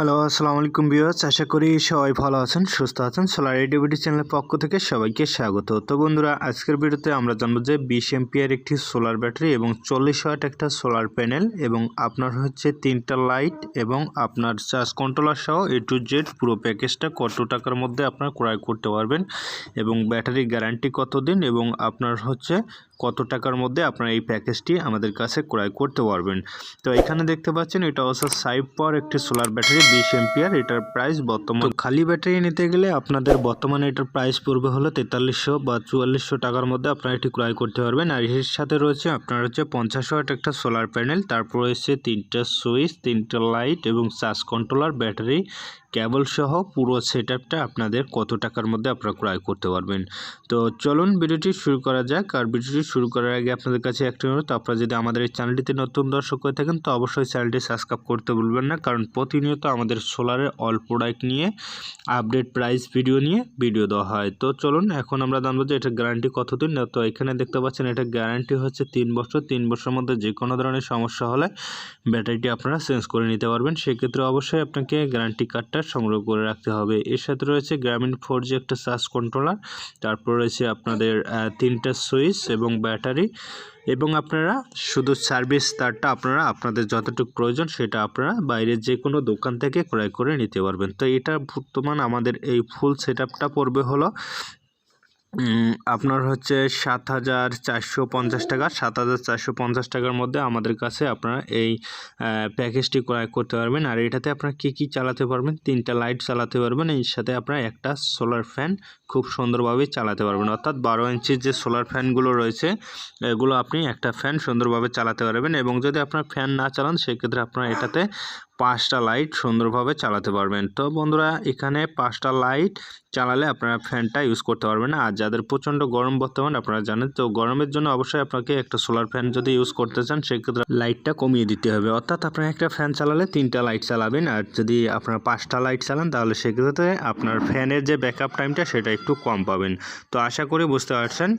Hello আসসালামু আলাইকুম বিয়ার্স আশা করি সবাই ভালো আছেন, সুস্থ আছেন। সোলার এডিবিটি চ্যানেলের পক্ষ থেকে সবাইকে স্বাগত। তো বন্ধুরা, আজকের ভিডিওতে আমরা জানব যে বিশ এমপিয়ার একটি সোলার ব্যাটারি এবং চল্লিশ ওয়াট একটা সোলার প্যানেল এবং আপনার হচ্ছে তিনটা লাইট এবং আপনার চার্জ কন্ট্রোলার সহ এ টু জেড পুরো প্যাকেজটা কত টাকার মধ্যে আপনার ক্রয় করতে পারবেন এবং ব্যাটারি গ্যারান্টি কতদিন এবং আপনার হচ্ছে কত টাকার মধ্যে আপনার এই প্যাকেজটি আমাদের কাছে ক্রয় করতে পারবেন। তো এখানে দেখতে পাচ্ছেন, এটা হচ্ছে সাইপ পাওয়ার একটি সোলার ব্যাটারি বিশ এমপিয়ার, এটার প্রাইস বর্তমান। খালি ব্যাটারি নিতে গেলে আপনাদের বর্তমানে এটার প্রাইস পড়বে হলো তেতাল্লিশশো বা চুয়াল্লিশশো টাকার মধ্যে আপনারা এটি ক্রয় করতে পারবেন। আর এর সাথে রয়েছে আপনার হচ্ছে পঞ্চাশ ওয়াট একটা সোলার প্যানেল তারপর রয়েছে তিনটা সুইচ তিনটা লাইট এবং চার্জ কন্ট্রোলার ব্যাটারি কেবল সহ পুরো সেট আপটা আপনাদের কত টাকার মধ্যে আপনারা ক্রয় করতে পারবেন। তো চলুন ভিডিওটি শুরু করা যাক। আর ভিডিওটি শুরু করার আগে আপনাদের কাছে একটা অনুরোধ, আপনারা যদি আমাদের এই চ্যানেলটিতে নতুন দর্শক হয়ে থাকেন, তো অবশ্যই চ্যানেলটি সাবস্ক্রাইব করতে ভুলবেন না, কারণ প্রতিনিয়ত আমাদের সোলারের অল প্রোডাক্ট নিয়ে আপডেট প্রাইস ভিডিও নিয়ে ভিডিও দেওয়া হয়। তো চলুন, এখন আমরা জানব যে এটা গ্যারান্টি কতদিন? তো এখানে দেখতে পাচ্ছেন, এটা গ্যারান্টি হচ্ছে তিন বছর। তিন বছরের মধ্যে যে কোনো ধরনের সমস্যা হলে ব্যাটারিটি আপনারা চেঞ্জ করে নিতে পারবেন। সেক্ষেত্রে অবশ্যই আপনাকে গ্যারান্টি কার্ডটা সংগ্রহ করে রাখতে হবে। এর সাথে রয়েছে গ্রামীণ ফোর জি একটা চার্জ কন্ট্রোলার তারপর রয়েছে আপনাদের তিনটা সুইচ এবং ব্যাটারি এবং আপনারা শুধু সার্ভিস তারটা আপনারা আপনাদের যতটুকু প্রয়োজন সেটা আপনারা বাইরে যে কোনো দোকান থেকে ক্রয় করে নিতে পারবেন। তো এটা বর্তমান আমাদের এই ফুল সেট আপটা পড়বে হলো আপনার হচ্ছে সাত হাজার চারশো পঞ্চাশ টাকা। সাত হাজার চারশো পঞ্চাশ টাকার মধ্যে আমাদের কাছে আপনারা এই প্যাকেজটি ক্রয় করতে পারবেন। আর এটাতে আপনারা কী কী চালাতে পারবেন? তিনটা লাইট চালাতে পারবেন। এর সাথে আপনারা একটা সোলার ফ্যান খুব সুন্দরভাবে চালাতে পারবেন। অর্থাৎ বারো ইঞ্চির যে সোলার ফ্যানগুলো রয়েছে, এগুলো আপনি একটা ফ্যান সুন্দরভাবে চালাতে পারবেন। এবং যদি আপনার ফ্যান না চালান, সেক্ষেত্রে আপনারা এটাতে পাঁচটা লাইট সুন্দরভাবে চালাতে পারবেন। তো বন্ধুরা, এখানে পাঁচটা লাইট চালালে আপনারা ফ্যানটা ইউজ করতে পারবেন। আর যাদের প্রচণ্ড গরম বর্তমান, আপনারা জানেন, তো গরমের জন্য অবশ্যই আপনাকে একটা সোলার ফ্যান যদি ইউজ করতে চান, সেক্ষেত্রে লাইটটা কমিয়ে দিতে হবে। অর্থাৎ আপনারা একটা ফ্যান চালালে তিনটা লাইট চালাবেন। আর যদি আপনার পাঁচটা লাইট চালান, তাহলে সেক্ষেত্রে আপনার ফ্যানের যে ব্যাকআপ টাইমটা সেটা একটু কম পাবেন। তো আশা করি বুঝতে পারছেন।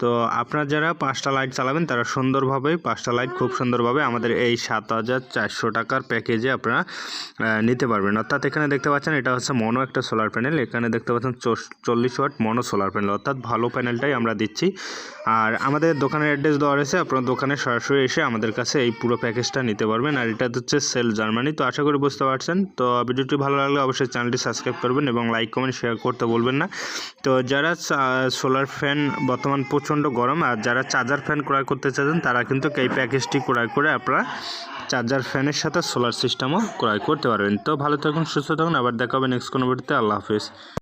তো আপনারা যারা পাঁচটা লাইট চালাবেন, তারা সুন্দরভাবে পাঁচটা লাইট খুব সুন্দরভাবে আমাদের এই সাত হাজার চারশো টাকার প্যাকেজে আপনারা নিতে পারবেন। অর্থাৎ এখানে দেখতে পাচ্ছেন, এটা হচ্ছে মনো একটা সোলার প্যানেল এখানে দেখতে পাচ্ছেন চল্লিশ ওয়াট মনো সোলার প্যানেল অর্থাৎ ভালো প্যানেলটাই আমরা দিচ্ছি। আর আমাদের দোকানের অ্যাড্রেস দেওয়া রয়েছে, আপনার দোকানে সরাসরি এসে আমাদের কাছে এই পুরো প্যাকেজটা নিতে পারবেন। আর এটা হচ্ছে সেল জার্মানি তো আশা করি বুঝতে পারছেন। তো ভিডিওটি ভালো লাগলে অবশ্যই চ্যানেলটি সাবস্ক্রাইব করবেন এবং লাইক কমেন্ট শেয়ার করতে বলবেন না। তো যারা সোলার ফ্যান বর্তমান প্রচণ্ড গরম আর যারা চার্জার ফ্যান ক্রয় করতে চাইছেন তারা কিন্তু এই প্যাকেজটি ক্রয় করে আপনারা চার্জার ফ্যানের সাথে সোলার সিস্টেমও ক্রয় করতে পারবেন। তো ভালো থাকুন, সুস্থ থাকুন, আবার দেখা হবে নেক্সট কোনো ভিডিওতে আল্লাহ হাফিজ।